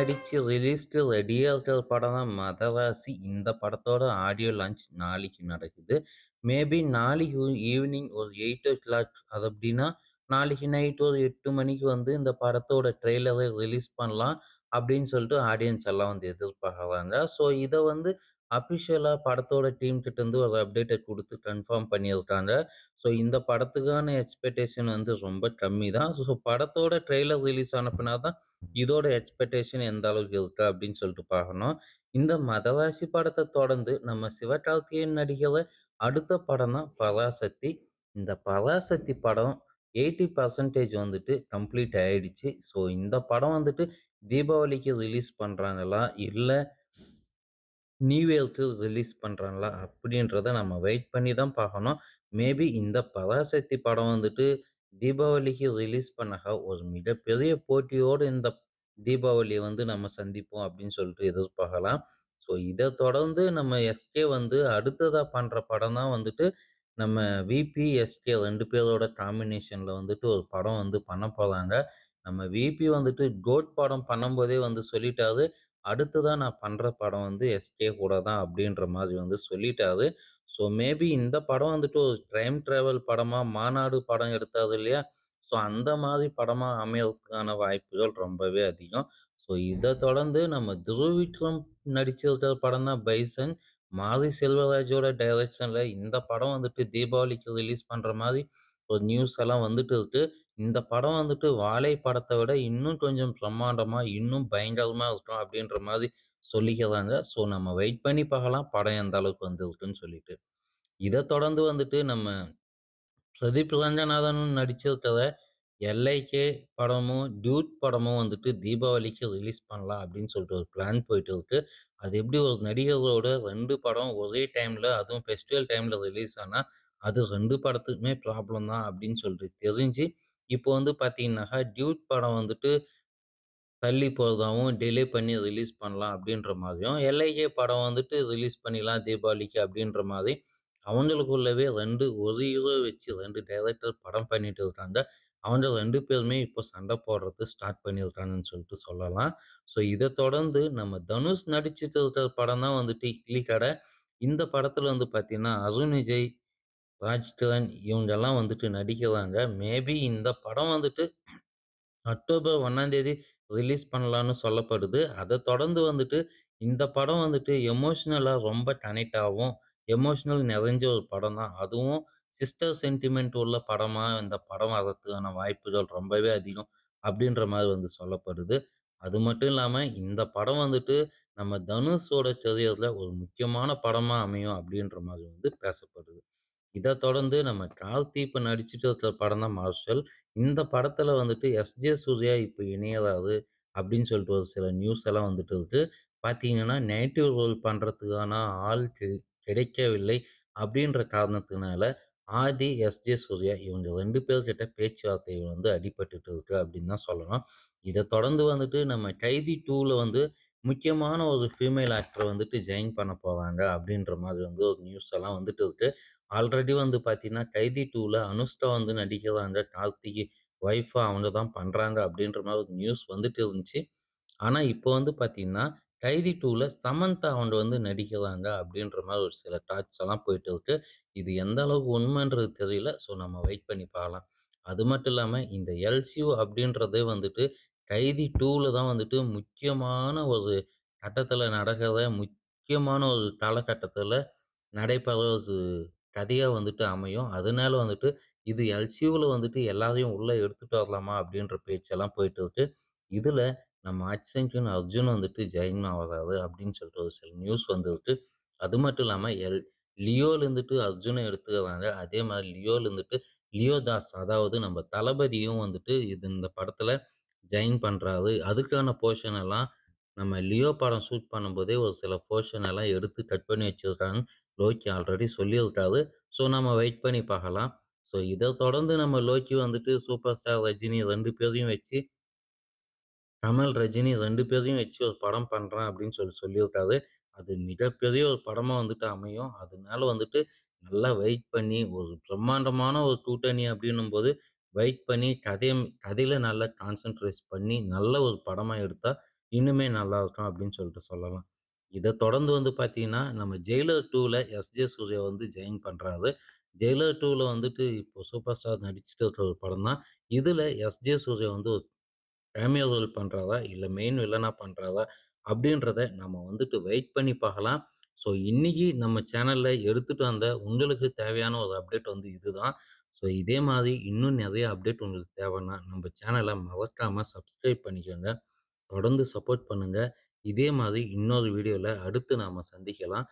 நடிச்சு ரிலீஸ்க்கு ரெடியா இருக்கிற படம் தான் மதராசி. இந்த படத்தோட ஆடியோ லான்ச் நாளைக்கு நடக்குது. மேபி நாளைக்கு ஈவினிங் ஒரு 8:00 அது அப்படின்னா, நாளைக்கு நைட் ஒரு எட்டு மணிக்கு வந்து இந்த படத்தோட ட்ரெய்லர ரிலீஸ் பண்ணலாம் அப்படின்னு சொல்லிட்டு ஆடியன்ஸ் எல்லாம் வந்து எதிர்பார்க்குறாங்க. ஸோ இத வந்து அஃபிஷியலா படத்தோட டீம் கிட்ட இருந்து ஒரு அப்டேட்டை குடுத்து கன்ஃபார்ம் பண்ணியிருக்காங்க. ஸோ இந்த படத்துக்கான எக்ஸ்பெக்டேஷன் வந்து ரொம்ப கம்மி தான். ஸோ படத்தோட ட்ரெய்லர் ரிலீஸ் ஆன தான் இதோட எக்ஸ்பெக்டேஷன் எந்த அளவுக்கு இருக்கு அப்படின்னு சொல்லிட்டு பார்க்கணும். இந்த மதராசி படத்த தொடர்ந்து நம்ம சிவகார்த்திகேயன் நடிக்கிற அடுத்த படம் தான் பராசக்தி. இந்த பராசக்தி படம் 80% வந்துட்டு கம்ப்ளீட் ஆயிடுச்சு. ஸோ இந்த படம் வந்துட்டு தீபாவளிக்கு ரிலீஸ் பண்றாங்களா? இல்ல நியூ இயர்க்கு ரிலீஸ் பண்ணுறாங்களா அப்படின்றத நம்ம வெயிட் பண்ணி தான் பார்க்கணும். மேபி இந்த பராசக்தி படம் வந்துட்டு தீபாவளிக்கு ரிலீஸ் பண்ணாக ஒரு மிகப்பெரிய போட்டியோடு இந்த தீபாவளியை வந்து நம்ம சந்திப்போம் அப்படின்னு சொல்லிட்டு எதிர்பார்க்கலாம். ஸோ இதை தொடர்ந்து நம்ம எஸ்கே வந்து அடுத்ததாக பண்ணுற படம் தான் வந்துட்டு நம்ம விபி, எஸ்கே ரெண்டு பேரோட காம்பினேஷனில் வந்துட்டு ஒரு படம் வந்து பண்ண போகிறாங்க நம்ம விபி வந்துட்டு கோட் படம் பண்ணும்போதே வந்து சொல்லிட்டாரு. அடுத்துதான் நான் பண்ற படம் வந்து எஸ்கே கூட தான் அப்படின்ற மாதிரி வந்து சொல்லிட்டாரு. ஸோ மேபி இந்த படம் வந்துட்டு ஒரு டைம் டிராவல் படமா மாநாடு படம் எடுத்தாரு இல்லையா? ஸோ அந்த மாதிரி படமா அமையறதுக்கான வாய்ப்புகள் ரொம்பவே அதிகம். ஸோ இத தொடர்ந்து நம்ம துருவ் விக்ரம் நடிச்சிருக்கிற படம் தான் பைசன். மாரி செல்வராஜோட டைரக்ஷன்ல இந்த படம் வந்துட்டு தீபாவளிக்கு ரிலீஸ் பண்ற மாரி ஒரு நியூஸ் எல்லாம் வந்துட்டு இருக்கு. இந்த படம் வந்துட்டு வாழை படத்த விட இன்னும் கொஞ்சம் பிரம்மாண்டமா, இன்னும் பயங்கரமா இருக்கும் அப்படின்ற மாதிரி சொல்லிக்கிறாங்க. ஸோ நம்ம வெயிட் பண்ணி பார்க்கலாம் படம் எந்த அளவுக்கு வந்துருக்குன்னு சொல்லிட்டு. இதை தொடர்ந்து வந்துட்டு நம்ம பிரதீப் ரங்கநாதனும் நடிச்சிருக்கிற எல்ஐகே படமும், டியூட் படமும் வந்துட்டு தீபாவளிக்கு ரிலீஸ் பண்ணலாம் அப்படின்னு சொல்லிட்டு ஒரு பிளான் போயிட்டு இருக்கு. அது எப்படி ஒரு நடிகரோட ரெண்டு படம் ஒரே டைம்ல அதுவும் ஃபெஸ்டிவல் டைம்ல ரிலீஸ் ஆனால் அது ரெண்டு படத்துக்குமே ப்ராப்ளம் தான் அப்படின்னு சொல்லிட்டு தெரிஞ்சு, இப்போ வந்து பார்த்தீங்கன்னாக்கா டியூட் படம் வந்துட்டு தள்ளி போறதாவும், டிலே பண்ணி ரிலீஸ் பண்ணலாம் அப்படின்ற மாதிரியும், எல்ஐகே படம் வந்துட்டு ரிலீஸ் பண்ணிடலாம் தீபாவளிக்கு அப்படின்ற மாதிரி அவங்களுக்குள்ளவே 2 ஒரு ஹீரோ வச்சு 2 டைரக்டர் படம் பண்ணிட்டு இருக்காங்க. அவங்க 2 பேருமே இப்போ சண்டை போடுறது ஸ்டார்ட் பண்ணியிருக்காங்கன்னு சொல்லிட்டு சொல்லலாம். ஸோ இத தொடர்ந்து நம்ம தனுஷ் நடிச்சிட்டு இருக்கிற படம் தான் வந்துட்டு இட்லி கடை. இந்த படத்துல வந்து பார்த்தீங்கன்னா, அருண் விஜய், ராஜ்கிரண் இவங்கெல்லாம் வந்துட்டு நடிக்கிறாங்க. மேபி இந்த படம் வந்துட்டு அக்டோபர் 1ஆம் தேதி ரிலீஸ் பண்ணலான்னு சொல்லப்படுது. அதை தொடர்ந்து வந்துட்டு இந்த படம் வந்துட்டு எமோஷ்னலாக ரொம்ப கனெக்ட் ஆகும். எமோஷ்னல் நிறைஞ்ச ஒரு படம் தான். அதுவும் சிஸ்டர் சென்டிமெண்ட் உள்ள படமாக இந்த படம் வரதுக்கான வாய்ப்புகள் ரொம்பவே அதிகம் அப்படின்ற மாதிரி வந்து சொல்லப்படுது. அது மட்டும் இல்லாமல் இந்த படம் வந்துட்டு நம்ம தனுஷோட கரியரில் ஒரு முக்கியமான படமாக அமையும் அப்படின்ற மாதிரி வந்து பேசப்படுது. இத தொடர்ந்து நம்ம கார்த்தி இப்ப நடிச்சுட்டு இருக்கிற படம் தான் மார்ஷல். இந்த படத்துல வந்துட்டு எஸ்.ஜே. சூர்யா இப்ப இணையறாரு அப்படின்னு சொல்லிட்டு ஒரு சில நியூஸ் எல்லாம் வந்துட்டு இருக்கு. பார்த்தீங்கன்னா, நேட்டிவ் ரோல் பண்றதுக்கான ஆள் கி கிடைக்கவில்லை அப்படின்ற காரணத்தினால, ஆதி, எஸ்.ஜே. சூர்யா இவங்க 2 பேர்கிட்ட பேச்சுவார்த்தை வந்து அடிபட்டுட்டு இருக்கு அப்படின்னு தான் சொல்லணும். இத தொடர்ந்து வந்துட்டு நம்ம கைதி 2ல வந்து முக்கியமான ஒரு ஃபீமேல் ஆக்டரை வந்துட்டு ஜாயின் பண்ண போவாங்க அப்படின்ற மாதிரி வந்து ஒரு நியூஸ் எல்லாம் வந்துட்டு இருக்கு. ஆல்ரெடி வந்து பார்த்தீங்கன்னா, கைதி டூவில் அனுஷ்கா வந்து நடிக்கிறாங்க. கார்த்திக் ஒய்ஃபா அவங்க தான் பண்ணுறாங்க அப்படின்ற மாதிரி ஒரு நியூஸ் வந்துட்டு இருந்துச்சு. ஆனால் இப்போ வந்து பார்த்தீங்கன்னா, கைதி டூவில் சமந்தா அவங்க வந்து நடிக்கிறாங்க அப்படின்ற மாதிரி ஒரு சில டாக்ஸ் எல்லாம் போயிட்டு இருக்கு. இது எந்த அளவுக்கு உண்மைன்றது தெரியல. ஸோ நம்ம வெயிட் பண்ணி பார்க்கலாம். அது மட்டும் இல்லாமல் இந்த எல்சியூ அப்படின்றதே வந்துட்டு கைதி 2ல தான் வந்துட்டு முக்கியமான ஒரு கட்டத்துல நடக்கிற முக்கியமான ஒரு காலகட்டத்துல நடைபெற ஒரு கதையா வந்துட்டு அமையும். அதனால வந்துட்டு இது எல்சியூல வந்துட்டு எல்லாரையும் உள்ள எடுத்துட்டு வரலாமா அப்படின்ற பேச்செல்லாம் போயிட்டு இருக்கு. இதுல நம்ம அசின், அர்ஜுன் வந்துட்டு ஜெயின் ஆகாது அப்படின்னு சொல்லிட்டு ஒரு சில நியூஸ் வந்திருக்கு. அது மட்டும் இல்லாம எல் லியோல இருந்துட்டு அர்ஜுன எடுத்துக்கிறாங்க. அதே மாரி லியோல இருந்துட்டு லியோ தாஸ் அதாவது நம்ம தளபதியும் வந்துட்டு இது இந்த படத்துல ஜாயின் பண்றாரு. அதுக்கான போர்ஷன் எல்லாம் நம்ம லியோ படம் ஷூட் பண்ணும்போதே ஒரு சில போர்ஷன் எல்லாம் எடுத்து கட் பண்ணி வச்சிருக்காங்கன்னு லோக்கி ஆல்ரெடி சொல்லியிருக்காரு. ஸோ நம்ம வெயிட் பண்ணி பார்க்கலாம். ஸோ இத தொடர்ந்து நம்ம லோக்கி வந்துட்டு சூப்பர் ஸ்டார் ரஜினி 2 பேரையும் வச்சு கமல், ரஜினி 2 பேரையும் வச்சு ஒரு படம் பண்றேன் அப்படின்னு சொல்லி சொல்லியிருக்காரு. அது மிகப்பெரிய ஒரு படமா வந்துட்டு அமையும். அதனால வந்துட்டு நல்லா வெயிட் பண்ணி ஒரு பிரம்மாண்டமான ஒரு கூட்டணி அப்படின்னும்போது, வெயிட் பண்ணி கதையை கதையில் நல்லா கான்சென்ட்ரேட் பண்ணி நல்ல ஒரு படமாக எடுத்தால் இன்னுமே நல்லாயிருக்கும் அப்படின்னு சொல்லிட்டு சொல்லலாம். இதை தொடர்ந்து வந்து பார்த்தீங்கன்னா, நம்ம ஜெயிலர் டூவில் எஸ்.ஜே. சூர்யா வந்து ஜாயின் பண்ணுறாரு ஜெயிலர் டூவில் வந்துட்டு இப்போ சூப்பர் ஸ்டார் நடிச்சுட்டு இருக்கிற ஒரு படம் தான். இதில் எஸ்.ஜே. சூர்யா வந்து ஒரு கேமியோ ரோல் பண்றாரா? மெயின் வில்லனாக பண்றாரா? அப்படின்றத நம்ம வந்துட்டு வெயிட் பண்ணி பார்க்கலாம். ஸோ இன்னைக்கு நம்ம சேனலில் எடுத்துகிட்டு வந்த உங்களுக்கு தேவையான ஒரு அப்டேட் வந்து இதுதான். ஸோ இதே மாதிரி இன்னும் நிறைய அப்டேட் உங்களுக்கு தேவைன்னா, நம்ம சேனலை மறக்காமல் சப்ஸ்கிரைப் பண்ணிக்கோங்க. தொடர்ந்து சப்போர்ட் பண்ணுங்கள் இதே மாதிரி இன்னொரு வீடியோவில் அடுத்து நாம் சந்திக்கலாம்.